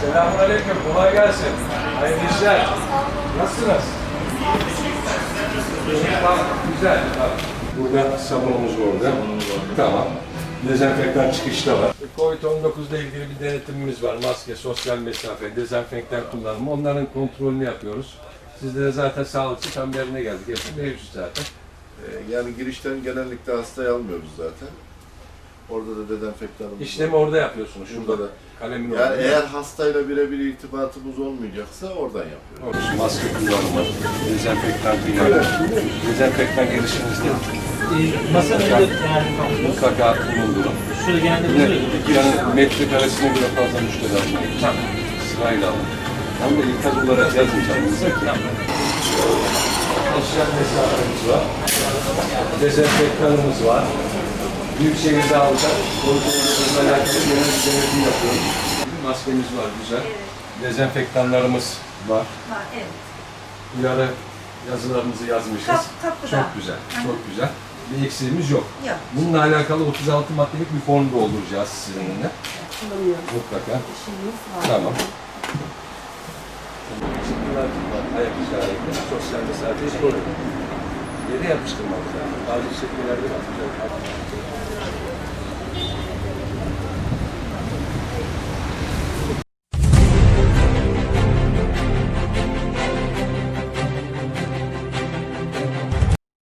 Selamünaleyküm. Kolay gelsin. Hayırlı işler. Nasılsınız? Tamam, güzel. Tamam. Burada sabunumuz orada. Tamam. Dezenfektan çıkışta var. Covid-19 ile ilgili bir denetimimiz var. Maske, sosyal mesafe, dezenfektan kullanımı. Onların kontrolünü yapıyoruz. Sizlere zaten sağlıkçı çemberine geldik. Hepsi mevcut zaten. Ee, Yani girişten genellikle hastayı almıyoruz zaten. Orada da dezenfektanımız İşlemi var. orada yapıyorsunuz. Şurada da da. kalemin Yani orada. eğer hastayla birebir irtibatımız olmayacaksa oradan yapıyoruz. Maske kullanımı, dezenfektan kullanımı, dezenfektan girişinizde Ee, Masanın önünde yani kaplı. mutlaka bulundurun. Şurada genelde Yine duruyor. dükkanın metrekaresine göre fazla müşteri almayın. Sırayla alın. Hem de ilk adı olarak yazın ki. Sosyal mesafemiz var. Dezenfektanımız var. Büyükşehir'de alacak. Koridorlarımızla alakalı genel bir denetim yapıyoruz. Maskemiz var güzel. Dezenfektanlarımız var. Var, evet. Uyarı yazılarımızı yazmışız. Kap, kapıda. Çok güzel, çok güzel. Bir eksiğimiz yok. Yok. Bununla alakalı 36 maddelik bir form dolduracağız sizinle. Mutlaka. Tamam. Çıktılar var, ayak işareti, sosyal mesafeyi koruyun. Yere yapıştırmamız lazım. Bazı şekillerde var.